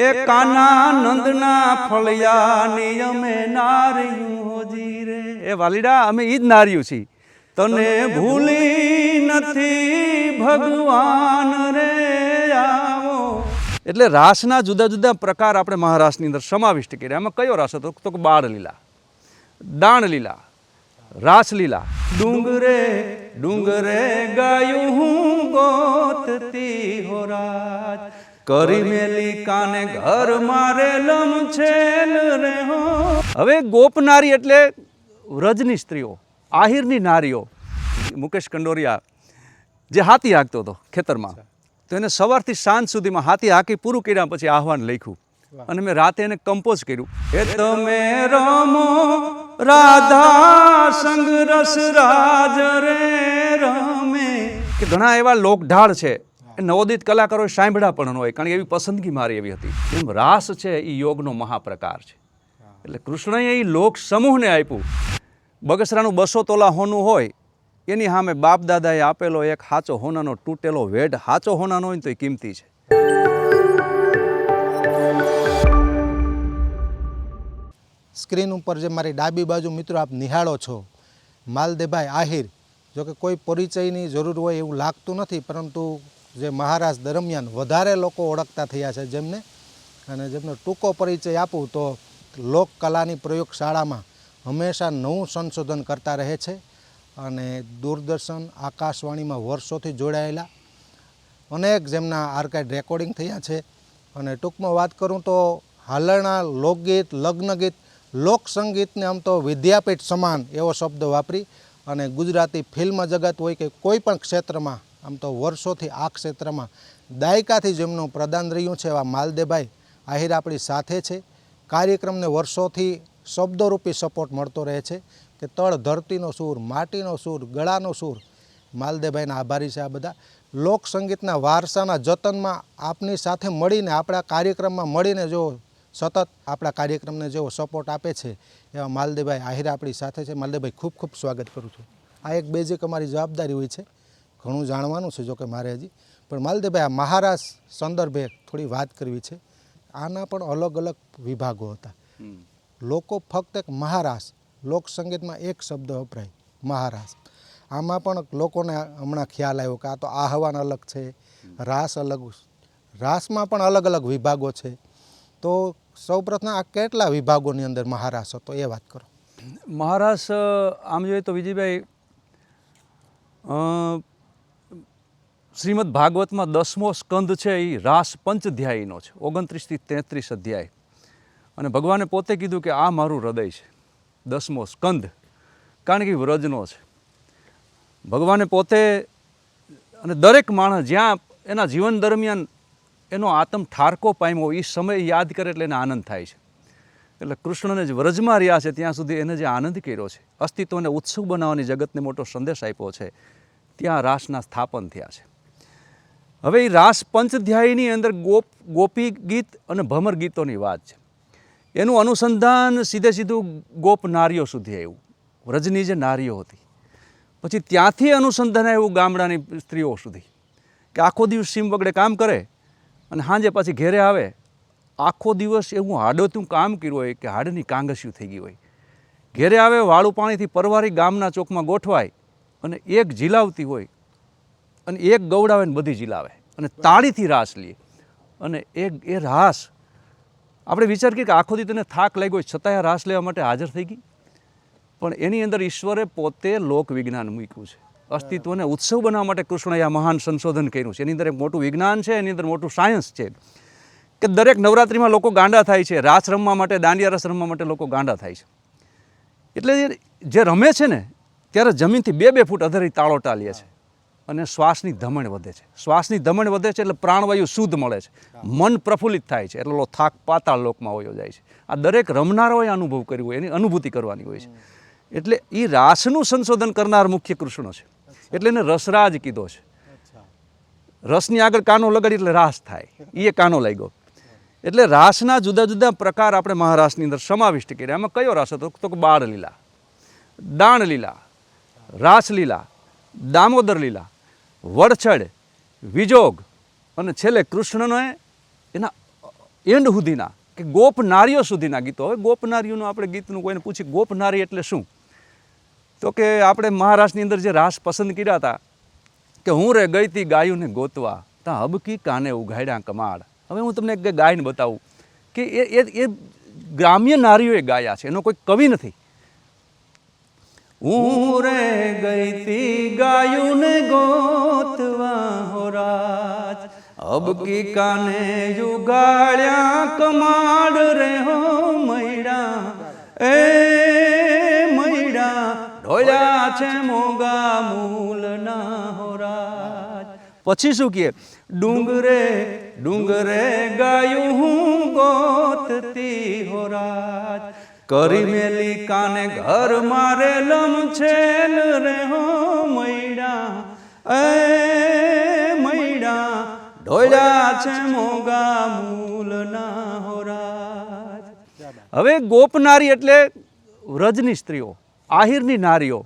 એ કાના નંદના ફળિયા નિયમે નાર્યું હોજી રે. એ વાલીડા અમે ઈ જ નાર્યું છીએ. તને ભૂલી નથી ભગવાન રે આવો. એટલે રાસના જુદા જુદા પ્રકાર આપણે મહારાસની અંદર સમાવિષ્ટ કર્યા. એમાં કયો રાસ હતો? તો બાળ લીલા દાણ લીલા રાસલીલા. ડુંગરે ડુંગરે ગાયું હું ગોતતી હો રાજ કરી મેલી કાને ઘર મારે લમ છેલ રે હો હવે ગોપનારી એટલે વ્રજની સ્ત્રીઓ આહિરની નારીઓ. મુકેશ કંડોરિયા જે હાથી હાંકતો હતો ખેતરમાં તો એને સવારથી સાંજ સુધીમાં હાથી હાંકી પૂરું કર્યા પછી આહવાન લખ્યું. અને મેં રાતે એને કમ્પોઝ કર્યું. એ તમે રમો રાધા સંગ રસ રાજ રે રમે. કે ઘણા એવા લોકઢાળ છે નવોદિત કલાકારો સાંભળ્યા પણ હોય, કારણ કે એવી પસંદગી મારી એવી હતી. એમ રાસ છે એ યોગનો મહાપ્રકાર છે. એટલે કૃષ્ણએ એ લોક સમૂહને આપ્યું. બગસરાનું બસો તોલા હોનું હોય, એની સામે બાપ દાદાએ આપેલો એક હાચો હોનાનો તૂટેલો વેઢ, હાચો હોનાનો હોય તો એ કિંમતી છે. સ્ક્રીન ઉપર જે મારી ડાબી બાજુ મિત્રો આપ નિહાળો છો, માલદેભાઈ આહિર, જોકે કોઈ પરિચયની જરૂર હોય એવું લાગતું નથી, પરંતુ જે મહારાજ દરમિયાન વધારે લોકો ઓળખતા થયા છે જેમને અને જેમનો ટૂંકો પરિચય આપું તો લોક કલાની પ્રયોગશાળામાં હંમેશા નવું સંશોધન કરતા રહે છે અને દૂરદર્શન, આકાશવાણીમાં વર્ષોથી જોડાયેલા અનેક જેમના આર્કાઇડ રેકોર્ડિંગ થયા છે. અને ટૂંકમાં વાત કરું તો હાલના લોકગીત, લગ્નગીત, લોકસંગીતને આમ તો વિદ્યાપીઠ સમાન એવો શબ્દ વાપરી અને ગુજરાતી ફિલ્મ જગત હોય કે કોઈ પણ ક્ષેત્રમાં આમ તો વર્ષોથી આ ક્ષેત્રમાં દાયકાથી જેમનું પ્રદાન રહ્યું છે એવા માલદેભાઈ આહિર આપણી સાથે છે. કાર્યક્રમને વર્ષોથી શબ્દરૂપી સપોર્ટ મળતો રહે છે કે તળ ધરતીનો સૂર, માટીનો સૂર, ગળાનો સૂર. માલદેભાઈના આભારી છે આ બધા. લોકસંગીતના વારસાના જતનમાં આપની સાથે મળીને, આપણા કાર્યક્રમમાં મળીને જો સતત આપણા કાર્યક્રમને જેવો સપોર્ટ આપે છે એવા માલદેભાઈ આહિર આપણી સાથે છે. માલદેભાઈ, ખૂબ ખૂબ સ્વાગત કરું છું. આ એક બેઝિક અમારી જવાબદારી હોય છે. ઘણું જાણવાનું છે જોકે મારે હજી. પણ માલદેભાઈ આ મહારાજ સંદર્ભે થોડી વાત કરવી છે. આના પણ અલગ અલગ વિભાગો હતા. લોકો ફક્ત એક મહારાસ લોકસંગીતમાં એક શબ્દ વપરાય મહારાસ આમાં પણ લોકોને હમણાં ખ્યાલ આવ્યો કે આ તો આહવાન અલગ છે રાસ અલગ રાસમાં પણ અલગ અલગ વિભાગો છે. તો સૌપ્રથમ આ કેટલા વિભાગોની અંદર મહારાસ હતો એ વાત કરો. મહારાસ આમ જોઈએ તો વિજયભાઈ અ, શ્રીમદ ભાગવતમાં દસમો સ્કંદ છે એ રાસ પંચધ્યાયીનો છે, ઓગણત્રીસથી તેત્રીસ અધ્યાય. અને ભગવાને પોતે કીધું કે આ મારું હૃદય છે, દસમો સ્કંદ, કારણ કે વ્રજનો છે. ભગવાને પોતે અને દરેક માણસ જ્યાં એના જીવન દરમિયાન એનો આતમ ઠારકો પામ્યો એ સમય યાદ કરે એટલે એને આનંદ થાય છે. એટલે કૃષ્ણને જે વ્રજમાં રહ્યા છે, ત્યાં સુધી એને જે આનંદ કર્યો છે, અસ્તિત્વને ઉત્સુક બનાવવાની જગતને મોટો સંદેશ આપ્યો છે, ત્યાં રાસના સ્થાપન થયા છે. હવે એ રાસ પંચધ્યાયીની અંદર ગોપ, ગોપી ગીત અને ભમર ગીતોની વાત છે. એનું અનુસંધાન સીધે સીધું ગોપ નારીઓ સુધી આવ્યું. વ્રજની જે નારીઓ હતી. પછી ત્યાંથી અનુસંધાન આવ્યું ગામડાની સ્ત્રીઓ સુધી. કે આખો દિવસ સીમ વગડે કામ કરે અને સાંજે પાછી ઘેરે આવે. આખો દિવસ એવું હાડોતું કામ કર્યું હોય કે હાડની કાંગસ્યું થઈ ગઈ હોય. ઘેરે આવે, વાળું પાણીથી પરવારી ગામના ચોકમાં ગોઠવાય અને એક ઝીલાવતી હોય અને એક ગૌડાવે ને બધી જીલાવે. અને તાળીથી રાસ લે અને એ એ રાસ, આપણે વિચાર કે આખો દી તને થાક લાગ્યો છતાંય રાસ લેવા માટે હાજર થઈ ગઈ. પણ એની અંદર ઈશ્વરે પોતે લોક વિજ્ઞાન મૂક્યું છે. અસ્તિત્વને ઉત્સવ બનાવવા માટે કૃષ્ણએ આ મહાન સંશોધન કર્યું છે. એની અંદર એક મોટું વિજ્ઞાન છે, એની અંદર મોટું સાયન્સ છે. કે દરેક નવરાત્રિમાં લોકો ગાંડા થાય છે. રાસ રમવા માટે, દાંડિયા રસ રમવા માટે લોકો ગાંડા થાય છે. એટલે જે રમે છે ને, ત્યારે જમીનથી બે બે ફૂટ અધરી તાળો ટાલીએ છે. અને શ્વાસની ધમણ વધે છે. શ્વાસની ધમણ વધે છે એટલે પ્રાણવાયુ શુદ્ધ મળે છે. મન પ્રફુલ્લિત થાય છે. એટલે થાક પાતાળ લોકમાં વયો જાય છે. આ દરેક રમનારોએ અનુભવ કર્યો હોય, એની અનુભૂતિ કરવાની હોય છે. એટલે એ રાસનું સંશોધન કરનાર મુખ્ય કૃષ્ણ છે. એટલે એને રસરાજ કીધો છે. રસની આગળ કાનો લગાડી એટલે રાસ થાય. એ કાનો લાગ્યો. એટલે રાસના જુદા જુદા પ્રકાર આપણે મહારાસની અંદર સમાવિષ્ટ કર્યા. એમાં કયો રાસ હતો? તો કે બાળ લીલા દાણ લીલા રાસલીલા. દામોદર લીલા, વડછડ, વિજોગ અને છેલ્લે કૃષ્ણને એના એન્ડ સુધીના કે ગોપનારીઓ સુધીના ગીતો. હવે ગોપનારીઓનું આપણે ગીતનું કોઈને પૂછી ગોપનારી એટલે શું? તો કે આપણે મહારાષ્ટ્રની અંદર જે રાસ પસંદ કર્યા હતા, કે હું રે ગઈ તી ગાયુંને ગોતવા, તા હબકી કાને ઉઘાડ્યા કમાડ હવે હું તમને એક ગાયને બતાવું કે એ એ એ ગ્રામ્ય નારીઓએ ગાયા છે. એનો કોઈ કવિ નથી. હું રે ગઈ તી ગાયુંને ગોતવા હો રાજ અબકી કાને જુગાડ્યા કમાડ રે હો મૈડા એ મૈડા ઢોળ્યા છે મોગા મૂલના હો રાજ પછી શું કહે ડુંગરે ડુંગરે ગાયું હું ગોતતી હો રાજ કરી મેલી કાને ઘર મારે લમ છેલ રે હો મૈડા. એ મૈડા, ઢોળ્યા છે મોગા મૂલના હો રાજ હવે ગોપનારી એટલે વ્રજની સ્ત્રીઓ, આહિરની નારીઓ.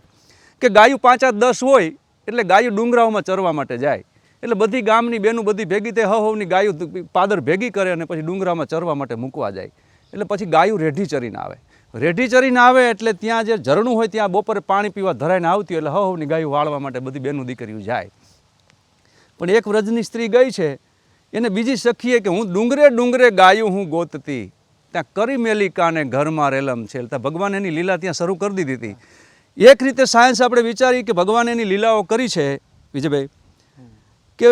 કે ગાયું પાંચ આઠ દસ હોય, એટલે ગાયું ડુંગરાઓમાં ચરવા માટે જાય. એટલે બધી ગામની બેનું બધી ભેગી તે હવની ગાયું પાદર ભેગી કરે અને પછી ડુંગરામાં ચરવા માટે મૂકવા જાય. એટલે પછી ગાયું રેઢી ચરીને આવે. રેઢી ચરીને આવે એટલે ત્યાં જે ઝરણું હોય ત્યાં બપોરે પાણી પીવા ધરાઈને આવતી એટલે હવની ગાયું વાળવા માટે બધી બેનું દીકરીઓ જાય. પણ એક વ્રજની સ્ત્રી ગઈ છે, એને બીજી સખીએ કે, હું ડુંગરે ડુંગરે ગાયું હું ગોતતી. ત્યાં કરી મેલી કાને ઘરમાં રેલમ છે. ત્યાં ભગવાન એની લીલા ત્યાં શરૂ કરી દીધી હતી. એક રીતે સાયન્સ આપણે વિચારીએ કે ભગવાન એની લીલાઓ કરી છે, વિજયભાઈ કે,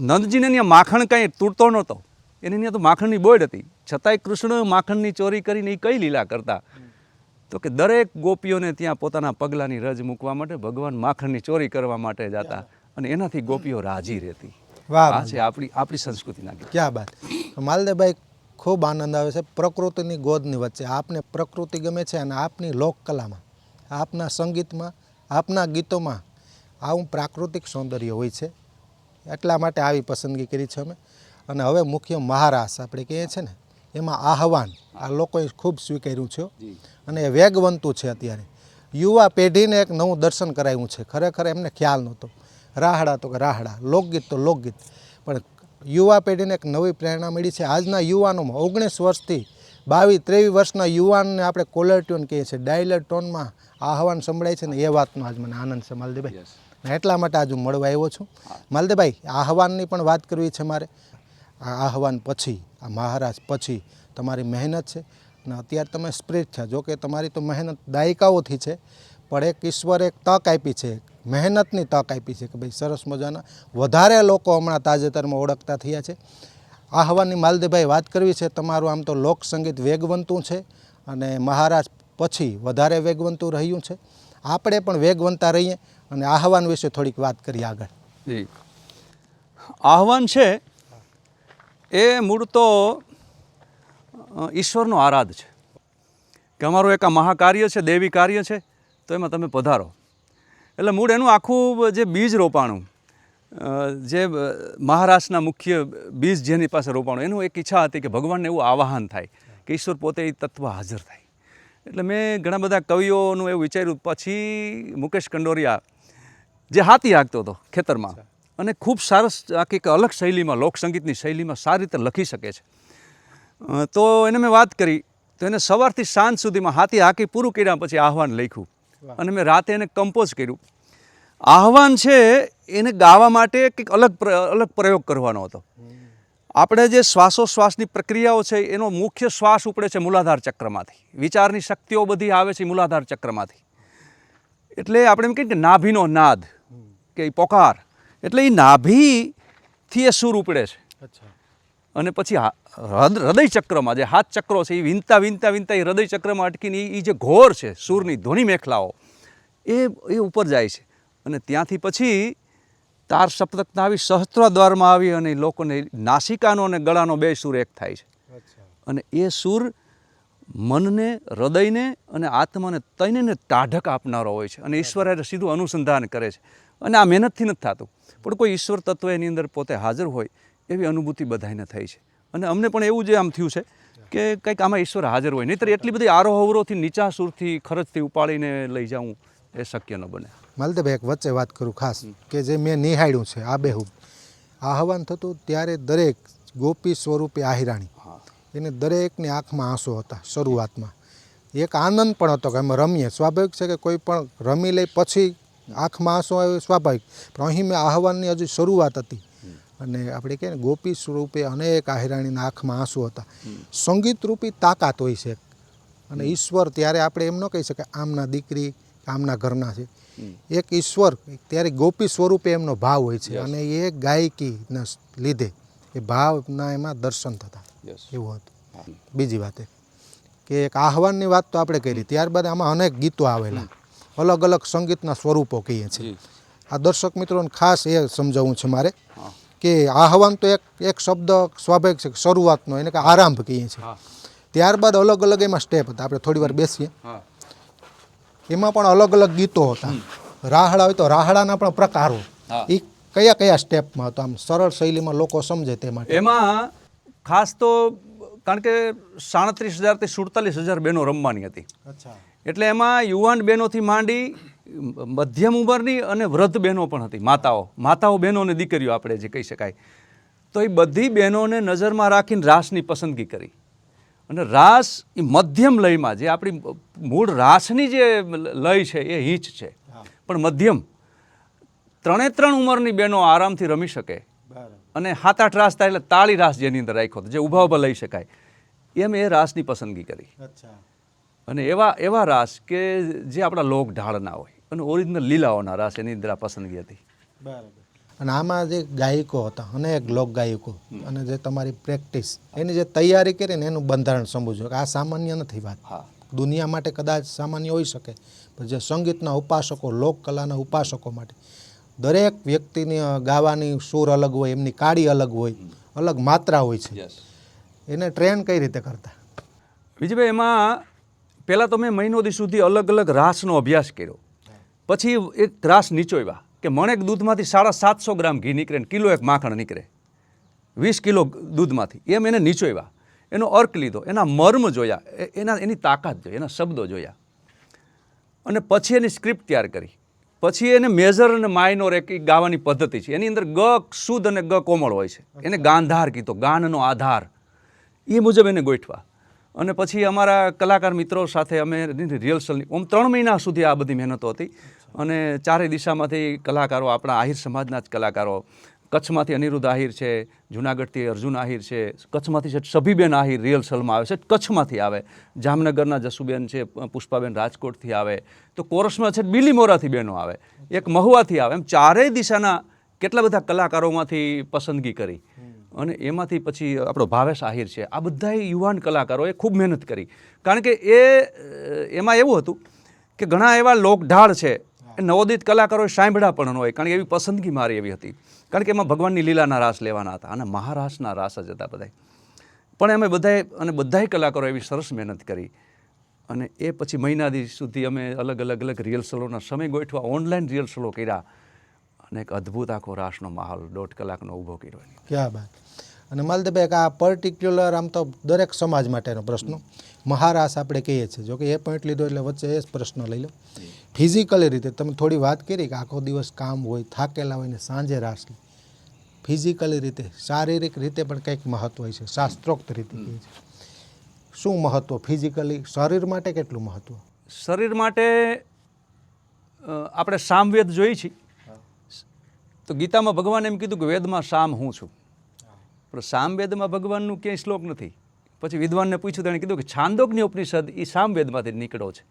નંદજીને ત્યાં માખણ કાંઈ તૂટતો નહોતો. એની ત્યાં તો માખણની બોડ હતી. છતાંય કૃષ્ણ માખણની ચોરી કરીને એ કઈ લીલા કરતા? તો કે દરેક ગોપીઓને ત્યાં પોતાના પગલાંની રજ મૂકવા માટે ભગવાન માખણની ચોરી કરવા માટે જતા અને એનાથી ગોપીઓ રાજી રહેતી. વાહ. આ છે આપણી આપણી સંસ્કૃતિના ક્યાં બાત. માલદેભાઈ ખૂબ આનંદ આવે છે પ્રકૃતિની ગોદની વચ્ચે. આપને પ્રકૃતિ ગમે છે અને આપની લોકકલામાં આપના સંગીતમાં આપના ગીતોમાં આવું પ્રાકૃતિક સૌંદર્ય હોય છે. એટલા માટે આવી પસંદગી કરી છે અમે. અને હવે મુખ્ય મહારાસ આપણે કહીએ છીએ ને એમાં આહવાન આ લોકોએ ખૂબ સ્વીકાર્યું છે અને એ વેગવંતું છે અત્યારે. યુવા પેઢીને એક નવું દર્શન કરાવ્યું છે. ખરેખર એમને ખ્યાલ નહોતો. રાહડા તો કે રાહડા લોકગીત તો લોકગીત. પણ યુવા પેઢીને એક નવી પ્રેરણા મળી છે. આજના યુવાનોમાં ઓગણીસ વર્ષથી બાવીસ ત્રેવીસ વર્ષના યુવાનને આપણે કોલર ટ્યુન કહીએ છીએ. ડાયલર ટોનમાં આહવાન સંભળાય છે ને એ વાતનો આજ મને આનંદ છે માલદીભાઈ એટલા માટે આજ હું મળવા આવ્યો છું. માલદીભાઈ આહવાનની પણ વાત કરવી છે મારે. આ આહવાન પછી, આ મહારાજ પછી તમારી મહેનત છે અને અત્યારે તમે સ્પ્રિટ થયા. જો કે તમારી તો મહેનત દાયકાઓથી છે, પણ એક ઈશ્વર એક તક આપી છે મહેનતની તક આપી છે કે ભાઈ સરસ મજાના વધારે લોકો હમણાં તાજેતરમાં ઓળખતા થયા છે. આહવાનની માલદેભાઈ વાત કરવી છે, તમારું આમ તો લોક સંગીત વેગવંતું છે અને મહારાજ પછી વધારે વેગવંતું રહ્યું છે. આપણે પણ વેગવંતા રહીએ અને આહવાન વિશે થોડીક વાત કરીએ આગળ. જી. આહવાન છે એ મૂળ તો ઈશ્વરનો આરાધ છે. કે અમારું એક આ મહાકાર્ય છે, દેવી કાર્ય છે, તો એમાં તમે પધારો. એટલે મૂળ એનું આખું જે બીજ રોપાણું જે મહારાષ્ટ્રના મુખ્ય બીજ જેની પાસે રોપાણું, એનું એક ઈચ્છા હતી કે ભગવાનને એવું આવાહન થાય, કે ઈશ્વર પોતે એ તત્વ હાજર થાય. એટલે મેં ઘણા બધા કવિઓનું એવું વિચાર્યું, પછી મુકેશ કંડોરિયા જે હાથી હાંકતો હતો ખેતરમાં અને ખૂબ સરસ આખી એક અલગ શૈલીમાં લોકસંગીતની શૈલીમાં સારી રીતે લખી શકે છે. તો એને મેં વાત કરી તો એને સવારથી સાંજ સુધીમાં હાથી હાંકી પૂરું કર્યા પછી આહવાન લખ્યું. અને મેં રાતે એને કમ્પોઝ કર્યું. આહવાન છે એને ગાવા માટે કંઈક અલગ પ્ર- અલગ પ્રયોગ કરવાનો હતો. આપણે જે શ્વાસોશ્વાસની પ્રક્રિયાઓ છે એનો મુખ્ય શ્વાસ ઉપડે છે મૂલાધાર ચક્રમાંથી. વિચારની શક્તિઓ બધી આવે છે મૂલાધાર ચક્રમાંથી. એટલે આપણે એમ કહીએ કે નાભીનો નાદ કે પોકાર. એટલે એ નાભીથી એ સૂર ઉપડે છે. અચ્છા. અને પછી હૃદય ચક્રમાં જે હાથ ચક્રો છે એ વિનતા વિનતા વિનતા એ હૃદય ચક્રમાં અટકીને એ જે ઘોર છે સૂરની ધ્વનિ મેખલાઓ એ એ ઉપર જાય છે. અને ત્યાંથી પછી તાર સપ્તકના આવી સહસ્ત્રદ્વારમાં આવી અને એ લોકોને નાસિકાનો અને ગળાનો બે સૂર એક થાય છે. અને એ સૂર મનને હૃદયને અને આત્માને તૈનેને ટાઢક આપનારો હોય છે. અને ઈશ્વર સીધું અનુસંધાન કરે છે. અને આ મહેનતથી નથી થતું. પણ કોઈ ઈશ્વર તત્વ એની અંદર પોતે હાજર હોય એવી અનુભૂતિ બધાને થઈ છે. અને અમને પણ એવું જે આમ થયું છે કે કંઈક આમાં ઈશ્વર હાજર હોય. નહીંતર એટલી બધી આરોહ અવરોહથી નીચા સૂરથી ખર્ચથી ઉપાડીને લઈ જાઉં એ શક્ય ન બને. માલદેભાઈ એક વચ્ચે વાત કરું ખાસ કે જે મેં નિહાળ્યું છે આબેહૂબ આહવાન થતું ત્યારે દરેક ગોપી સ્વરૂપે આહિરાણી. એને દરેકની આંખમાં આંસુ હતા શરૂઆતમાં. એક આનંદ પણ હતો કે અમે રમીએ. સ્વાભાવિક છે કે કોઈ પણ રમી લઈ પછી આંખમાં આંસુ આવ્યો? સ્વાભાવિક. પણ અહીં મેં આહવાનની હજુ શરૂઆત હતી. અને આપણે કહીએ ને ગોપી સ્વરૂપે અનેક આહિરાણીના આંખમાં આંસુ હતા. સંગીત રૂપી તાકાત હોય છે. અને ઈશ્વર ત્યારે આપણે એમ ન કહી શકાય આમના દીકરી આમના ઘરના છે. એક ઈશ્વર ત્યારે ગોપી સ્વરૂપે એમનો ભાવ હોય છે. અને એ ગાયકીના લીધે એ ભાવના એમાં દર્શન થતા. એવું હતું. બીજી વાત. કે એક આહવાનની વાત તો આપણે કરી. ત્યારબાદ આમાં અનેક ગીતો આવેલા. અલગ અલગ સંગીતના સ્વરૂપો કહીએ છીએ. આ દર્શક મિત્રોને ખાસ એ સમજાવવું છે મારે કે આહવાન તો એક એક શબ્દ સ્વાભાવિક છે શરૂઆતનો એને કે આરંભ કહીએ છીએ. ત્યારબાદ અલગ અલગ એમાં સ્ટેપ હતા. આપણે થોડી વાર બેસીએ એમાં પણ અલગ અલગ ગીતો હતા. રાહડા હોય તો રાહડાના પણ પ્રકારો એ કયા કયા સ્ટેપમાં હતો? આમ સરળ શૈલીમાં લોકો સમજે તે માટે. એમાં ખાસ તો કારણ કે સાડત્રીસ હજારથી સુડતાલીસ હજાર બહેનો રમવાની હતી. અચ્છા. એટલે એમાં યુવાન બહેનોથી માંડી મધ્યમ ઉંમરની અને વૃદ્ધ બહેનો પણ હતી માતાઓ. માતાઓ બહેનો અને દીકરીઓ આપણે જે કહી શકાય. તો એ બધી બહેનોને નજરમાં રાખીને રાસની પસંદગી કરી. અને રાસ એ મધ્યમ લયમાં જે આપણી મૂળ રાસની જે લય છે એ હિંચ છે. પણ મધ્યમ. ત્રણે ત્રણ ઉંમરની બહેનો આરામથી રમી શકે. અને સાત આઠ રાસ થાય એટલે તાળી રાસ જેની અંદર રાખ્યો જે ઊભા ઊભા લઈ શકાય. એમ એ રાસની પસંદગી કરી. અચ્છા. અને એવા એવા રાસ કે જે આપણા લોક ઢાળના હોય. અને ઓરિજિનલ લીલાઓના રાસ એની અંદર પસંદગી હતી. બરાબર. અને આમાં જે ગાયકો હતા અનેક લોક ગાયકો અને જે તમારી પ્રેક્ટિસ એની જે તૈયારી કરીને એનું બંધારણ સમજવું કે આ સામાન્ય નથી વાત. હા. દુનિયા માટે કદાચ સામાન્ય હોઈ શકે પણ જે સંગીતના ઉપાસકો લોક કલાના ઉપાસકો માટે દરેક વ્યક્તિની ગાવાની સૂર અલગ હોય એમની કાળી અલગ હોય અલગ માત્રા હોય છે. એને ટ્રેન કઈ રીતે કરતા? વિજયભાઈ એમાં પહેલાં તો મેં મહિનો દી સુધી અલગ અલગ રાસનો અભ્યાસ કર્યો. પછી એક રાસ નીચોવ્યા કે મણેક દૂધમાંથી સાડા સાતસો ગ્રામ ઘી નીકળે ને કિલો એક માખણ નીકળે. વીસ કિલો દૂધમાંથી. એમ એને નીચોવ્યા એનો અર્ક લીધો. એના મર્મ જોયા. એના એની તાકાત જોઈ એના શબ્દો જોયા. અને પછી એની સ્ક્રિપ્ટ તૈયાર કરી. પછી એને મેજર અને માઇનોર એક ગાવાની પદ્ધતિ છે. એની અંદર ગ શુદ્ધ અને ગ કોમળ હોય છે. એને ગાંધાર કીધો. ગાનનો આધાર. એ મુજબ એને ગોઠવા. અને પછી અમારા કલાકાર મિત્રો સાથે અમે રિહર્સલની ઓમ ત્રણ મહિના સુધી આ બધી મહેનતો હતી. અને ચારે દિશામાંથી કલાકારો, આપણા આહિર સમાજના જ કલાકારો, કચ્છમાંથી અનિરુદ્ધ આહિર છે, જુનાગઢથી અર્જુન આહિર છે, કચ્છમાંથી છે, સભીબેન આહિર રિહર્સલમાં આવે છે, કચ્છમાંથી આવે. જામનગરના જસુબેન છે પુષ્પાબેન રાજકોટથી આવે. તો કોરસમાં છે બિલીમોરાથી બહેનો આવે. એક મહુવાથી આવે. એમ ચારેય દિશાના કેટલા બધા કલાકારોમાંથી પસંદગી કરી. અને એમાંથી પછી આપણો ભાવેશ આહિર છે. આ બધા યુવાન કલાકારોએ ખૂબ મહેનત કરી. કારણ કે એ એમાં એવું હતું કે ઘણા એવા લોકઢાળ છે, એ નવોદિત કલાકારોએ સાંભળ્યા પણ હોય. કારણ કે એવી પસંદગી મારી એવી હતી. કારણ કે એમાં ભગવાનની લીલાના રાસ લેવાના હતા અને મહારાસના રાસ જ હતા બધાય. પણ અમે બધાએ અને બધાય કલાકારો એવી સરસ મહેનત કરી. અને એ પછી મહિના સુધી અમે અલગ અલગ અલગ રિહર્સલોના સમય ગોઠવા ઓનલાઈન રિહર્સલો કર્યા અને એક અદ્ભુત આખો રાસનો માહોલ દોઢ કલાકનો ઊભો કર્યો. ક્યાં બાત. અને માલદેભાઈ કે આ પર્ટિક્યુલર આમ તો દરેક સમાજ માટેનો પ્રશ્ન. મહારાસ આપણે કહીએ છીએ. જોકે એ પોઈન્ટ લીધો એટલે વચ્ચે એ જ પ્રશ્ન લઈ લો. ફિઝિકલી રીતે તમે થોડી વાત કરી કે આખો દિવસ કામ હોય થાકેલા હોય ને સાંજે રાસ લે. ફિઝિકલી રીતે શારીરિક રીતે પણ કંઈક મહત્વ હોય છે. શાસ્ત્રોક્ત રીતે કહે છે શું મહત્વ? ફિઝિકલી શરીર માટે કેટલું મહત્વ? શરીર માટે આપણે સામવેદ જોઈ છીએ. તો ગીતામાં ભગવાને એમ કીધું કે વેદમાં સામ હું છું. પણ સામવેદમાં ભગવાનનું ક્યાંય શ્લોક નથી. પછી વિદ્વાનને પૂછ્યું તેણે કીધું કે છાંદોગની ઉપનિષદ એ સામવેદમાંથી નીકળ્યો છે.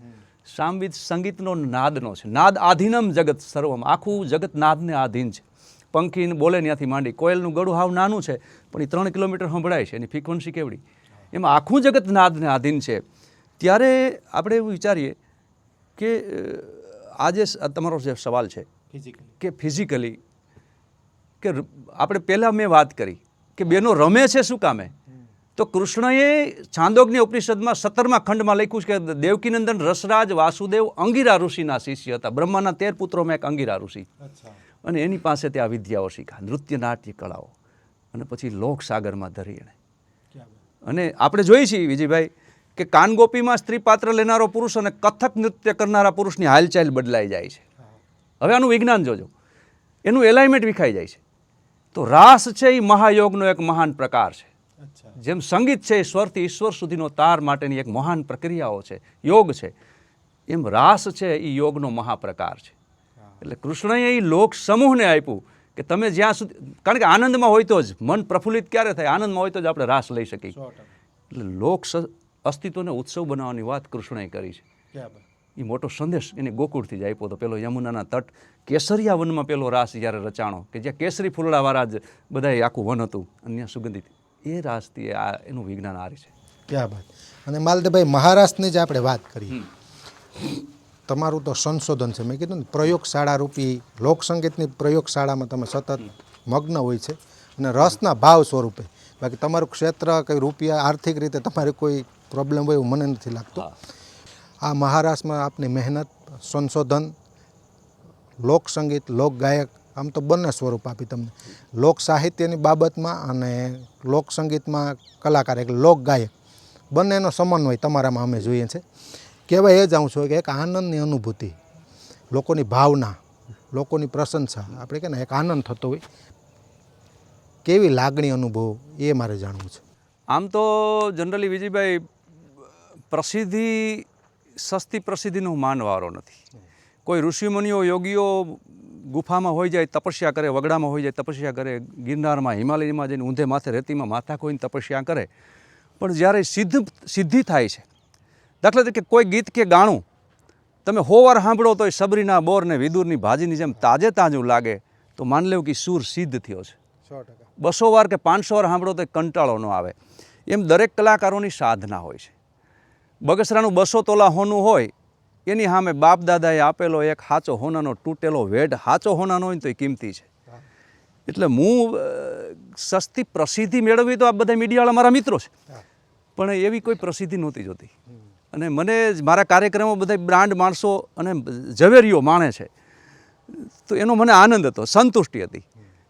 સામવેદ સંગીતનો નાદનો છે. નાદ આધીનમ જગત સર્વમ. આખું જગત નાદને આધીન છે. પંખીને બોલે ત્યાંથી માંડી. કોયલનું ગળું હાવ નાનું છે પણ એ ત્રણ કિલોમીટર સંભળાય છે. એની ફ્રીક્વન્સી કેવડી? એમાં આખું જગત નાદને આધીન છે. ત્યારે આપણે એવું વિચારીએ કે આજે તમારો જે સવાલ છે કે ફિઝિકલી કે આપણે પહેલાં મેં વાત કરી. કે બેનો રમે છે શું કામે? તો કૃષ્ણએ છાંદોગની ઉપનિષદમાં સત્તરમા ખંડમાં લખ્યું છે કે દેવકીનંદન રસરાજ વાસુદેવ અંગીરા ઋષિના શિષ્ય હતા. બ્રહ્માના તેર પુત્રોમાં એક અંગીરા ઋષિ. અને એની પાસે તે આ વિદ્યાઓ શીખ્યા. નૃત્ય નાટ્ય કળાઓ. અને પછી લોકસાગરમાં ધરી એણે. અને આપણે જોઈએ છીએ વિજયભાઈ કે કાનગોપીમાં સ્ત્રી પાત્ર લેનારો પુરુષ અને કથક નૃત્ય કરનારા પુરુષની હાલચાલ બદલાઈ જાય છે. હવે આનું વિજ્ઞાન જોજો. એનું એલાઇમેન્ટ વિખાઈ જાય છે. તો રાસ છે એ મહાયોગનો એક મહાન પ્રકાર છે. જેમ સંગીત છે એ સ્વરથી ઈશ્વર સુધીનો તાર માટેની એક મહાન પ્રક્રિયાઓ છે યોગ છે. એમ રાસ છે એ યોગનો મહાપ્રકાર છે. એટલે કૃષ્ણએ એ લોક સમૂહને આપ્યું કે તમે જ્યાં સુધી કારણ કે આનંદમાં હોય તો જ મન પ્રફુલ્લિત ક્યારે થાય? આનંદમાં હોય તો જ આપણે રાસ લઈ શકીએ. એટલે લોક અસ્તિત્વને ઉત્સવ બનાવવાની વાત કૃષ્ણએ કરી છે. એ મોટો સંદેશ એને ગોકુળથી જ આપ્યો હતો. પેલો યમુનાના તટ કેસરિયા વનમાં પેલો રાસ જ્યારે રચાણો કે જ્યાં કેસરી ફૂલડાવાળા જ બધાય આખું વન હતું અન્ય સુગંધિત. એ રાસથી આ એનું વિજ્ઞાન હારી છે. ક્યાં વાત. અને માલદેભાઈ મહારાષ્ટ્રની જ આપણે વાત કરી તમારું તો સંશોધન છે. મેં કીધું ને પ્રયોગશાળા રૂપી લોકસંગીતની પ્રયોગશાળામાં તમે સતત મગ્ન હોય છે અને રસના ભાવ સ્વરૂપે. બાકી તમારું ક્ષેત્ર કંઈ રૂપિયા આર્થિક રીતે તમારે કોઈ પ્રોબ્લેમ હોય એવું મને નથી લાગતું. આ મહારાષ્ટ્રમાં આપની મહેનત, સંશોધન લોકસંગીત લોકગાયક આમ તો બંને સ્વરૂપ આપી તમને. લોક સાહિત્યની બાબતમાં અને લોકસંગીતમાં કલાકાર એટલે લોકગાયક બંનેનો સમન્વય તમારામાં અમે જોઈએ છે. કહેવાય એ જાઉં છું કે એક આનંદની અનુભૂતિ, લોકોની ભાવના, લોકોની પ્રશંસા, આપણે કે ને એક આનંદ થતો હોય. કેવી લાગણી, અનુભવ, એ મારે જાણવું છે. આમ તો જનરલી વિજયભાઈ, પ્રસિદ્ધિ સસ્તી પ્રસિદ્ધિનો હું માનવારો નથી. કોઈ ઋષિમુનિઓ યોગીઓ ગુફામાં હોઈ જાય તપસ્યા કરે વગડામાં હોઈ જાય તપસ્યા કરે ગિરનારમાં હિમાલયમાં જઈને ઊંધે માથે રેતીમાં માથા કોઈને તપસ્યા કરે. પણ જ્યારે સિદ્ધ સિદ્ધિ થાય છે દાખલા તરીકે કોઈ ગીત કે ગાણું તમે હોવાર સાંભળો તો એ સબરીના બોર ને વિદુરની ભાજીની જેમ તાજે તાજું લાગે તો માન લેવું કે સૂર સિદ્ધ થયો છે. બસો વાર કે પાંચસો વાર સાંભળો તો એ કંટાળો ન આવે. એમ દરેક કલાકારોની સાધના હોય છે. બગસરાનું બસો તોલા હોનું હોય એની સામે બાપ દાદાએ આપેલો એક હાચો હોનાનો તૂટેલો વેઢ હાચો હોનાનો હોય ને તો એ કિંમતી છે. એટલે હું સસ્તી પ્રસિદ્ધિ મેળવવી તો આ બધા મીડિયાવાળા મારા મિત્રો છે. પણ એવી કોઈ પ્રસિદ્ધિ નહોતી જોતી. અને મને જ મારા કાર્યક્રમો બધા બ્રાન્ડ માણસો અને ઝવેરીઓ માણે છે. તો એનો મને આનંદ હતો સંતુષ્ટિ હતી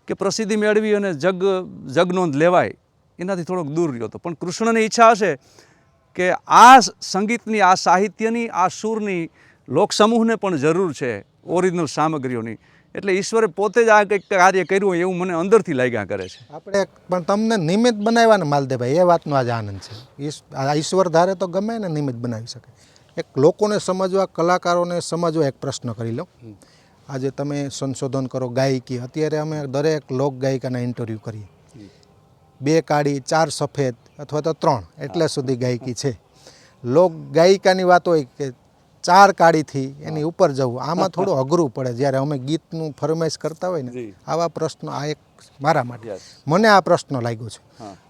કે પ્રસિદ્ધિ મેળવી અને જગ જગનોંધ લેવાય. એનાથી થોડોક દૂર રહ્યો હતો. પણ કૃષ્ણની ઈચ્છા હશે કે આ સંગીતની આ સાહિત્યની આ સૂરની લોકસમૂહને પણ જરૂર છે ઓરિજિનલ સામગ્રીઓની. એટલે ઈશ્વરે પોતે જ આ કંઈક કાર્ય કર્યું હોય એવું મને અંદરથી લાગ્યા કરે છે. આપણે પણ તમને નિમિત્ત બનાવ્યા ને માલદેભાઈ એ વાતનો આજે આનંદ છે. આ ઈશ્વર ધારે તો ગમે ને નિમિત્ત બનાવી શકે. એક લોકોને સમજવા કલાકારોને સમજવા એક પ્રશ્ન કરી લો આજે તમે સંશોધન કરો ગાયકી અત્યારે અમે દરેક લોક ગાયિકાના ઇન્ટરવ્યૂ કરીએ. બે કાળી ચાર સફેદ અથવા તો ત્રણ એટલે સુધી ગાયકી છે. લોક ગાયિકાની વાત હોય કે ચાર કાળીથી એની ઉપર જવું આમાં થોડું અઘરું પડે જ્યારે અમે ગીતનું ફરમાઈશ કરતા હોય ને આવા પ્રશ્નો આ એક મારા માટે. મને આ પ્રશ્ન લાગ્યો છે.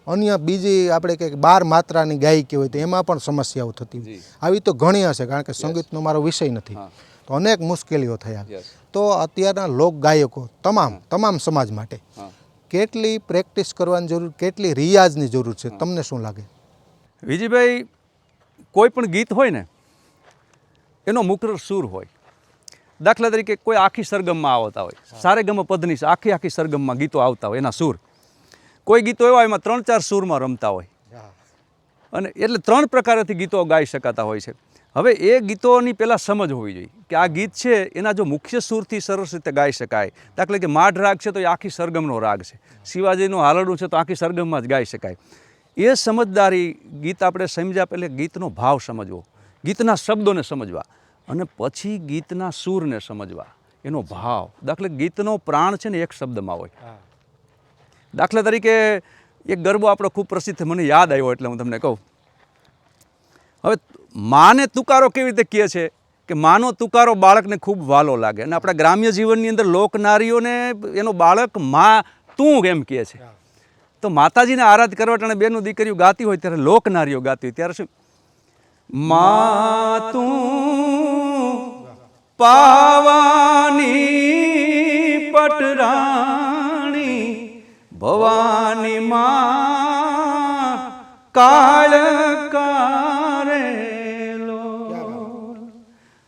અન્ય બીજી આપણે કંઈક બાર માત્રાની ગાયકી હોય તો એમાં પણ સમસ્યાઓ થતી હોય. આવી તો ઘણી હશે કારણ કે સંગીતનો મારો વિષય નથી. તો અનેક મુશ્કેલીઓ થયા. તો અત્યારના લોક ગાયકો તમામ તમામ સમાજ માટે કેટલી પ્રેક્ટિસ કરવાની જરૂર કેટલી રિયાઝની જરૂર છે? તમને શું લાગે? વિજયભાઈ કોઈ પણ ગીત હોય ને એનો મુકરર સૂર હોય. દાખલા તરીકે કોઈ આખી સરગમમાં આવતા હોય. સારે ગમ પદની આખી આખી સરગમમાં ગીતો આવતા હોય એના સૂર. કોઈ ગીતો એવા એમાં ત્રણ ચાર સૂરમાં રમતા હોય. અને એટલે ત્રણ પ્રકારેથી ગીતો ગાઈ શકાતા હોય છે. હવે એ ગીતોની પહેલાં સમજ હોવી જોઈએ કે આ ગીત છે એના જો મુખ્ય સૂરથી સરસ રીતે ગાઈ શકાય. દાખલે કે માઢ રાગ છે તો એ આખી સરગમનો રાગ છે. શિવાજીનું હાલડું છે તો આખી સરગમમાં જ ગાઈ શકાય. એ સમજદારી ગીત આપણે સમજ્યા પહેલે ગીતનો ભાવ સમજવો ગીતના શબ્દોને સમજવા અને પછી ગીતના સૂરને સમજવા. એનો ભાવ. દાખલે ગીતનો પ્રાણ છે ને એક શબ્દમાં હોય. દાખલા તરીકે એક ગરબો આપણો ખૂબ પ્રસિદ્ધ મને યાદ આવ્યો એટલે હું તમને કહું. હવે માને તુકારો કેવી રીતે કહે છે કે માનો તુકારો બાળકને ખૂબ વાલો લાગે અને આપણા ગ્રામ્ય જીવનની અંદર લોકનારીઓને એનો બાળક મા તું એમ કહે છે. તો માતાજીને આરાધ કરવા ટાણે બેનું દીકરીઓ ગાતી હોય ત્યારે લોકનારીઓ ગાતી હોય. ત્યારે શું? મા તું પાવાની ભવાની માં કાળ કારેલો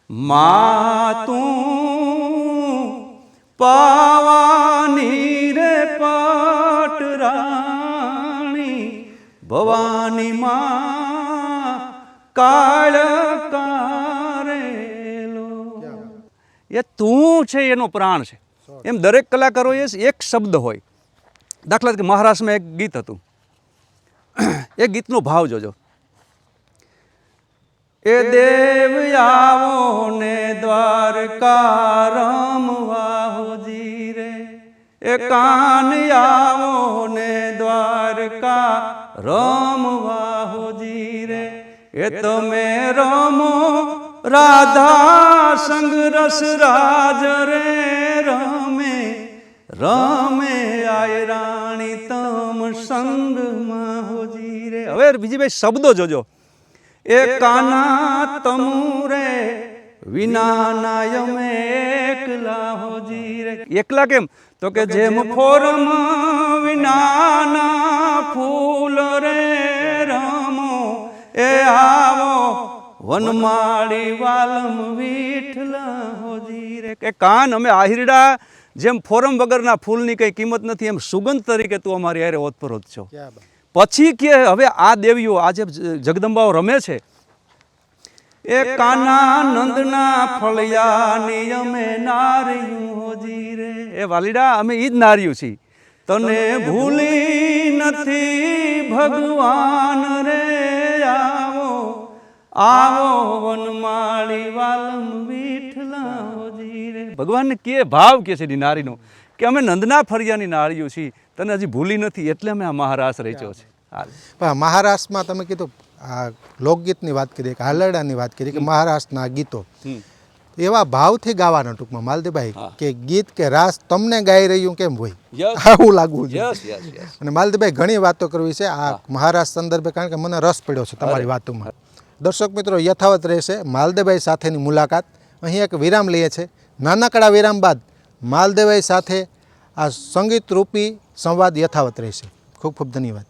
મા તું પાવાની રે પટરાણી ભવાની માં કાળ કારેલો એ તું છે એનો પ્રાણ છે. એમ દરેક કલાકારો એ એક શબ્દ હોય. દાખલા તરીકે મહારાષ્ટ્રમાં એક ગીત હતું. એ ગીતનો ભાવ જોજો. એ દેવ આવો ને દ્વારકા રમવા હોજી રે એ કાન આવો ને દ્વારકા રમવા હોજી રે એ તમે રમો રાધા સંગ રસ રાજ રે રમે. રમે આય રાણી તમ સંગમાં હોજી રે હવે બીજી ભાઈ શબ્દો જોજો. એ કાના તમુરે વિના નાયમે એકલા હોજી રે એકલા કેમ? તો કે જેમ ફોરમ વિનાના ફૂલ રે રમો એ આવો વનમાળી વાલમ વિઠલા હોજી રે કે કાન અમે આહિરડા જેમ ફોરમ વગરના ફૂલની કંઈ કિંમત નથી એમ સુગંધ તરીકે તું અમારી હારે ઓતપ્રોત છો. પછી કે હવે આ દેવીઓ આ જે જગદંબાઓ રમે છે. એ કાના નંદના ફળિયા નિયમે નાર્યું હોજી રે. એ વાલીડા અમે ઈ જ નાર્યું છીએ. તને ભૂલી નથી ભગવાન રે આવો. આવો. વનમાળી વાલમ ભગવાનને કે ભાવ કે છે એની નારીનો? કે અમે નંદના ફરિયાની નારીઓ છીએ. તને હજી ભૂલી નથી એટલે અમે આ મહારાસ રચ્યો છે. પણ મહારાષ્ટ્રમાં તમે કીધું આ લોકગીતની વાત કરી કે હાલરડાની વાત કરી કે મહારાષ્ટ્રના ગીતો. એવા ભાવથી ગાવાના ટૂંકમાં માલદીભાઈ કે ગીત કે રાસ તમને ગાઈ રહ્યું કેમ હોય. આવું લાગવું યસ અને માલદીભાઈ ઘણી વાતો કરવી છે આ મહારાષ્ટ્ર સંદર્ભે કારણ કે મને રસ પડ્યો છે તમારી વાતોમાં. દર્શક મિત્રો યથાવત રહેશે. માલદેભાઈ સાથેની મુલાકાત અહીં એક વિરામ લઈએ છે. નાનકડા વિરામ બાદ માલદેવાઈ સાથે આ સંગીત રૂપી સંવાદ યથાવત રહેશે. ખૂબ ખૂબ ધન્યવાદ.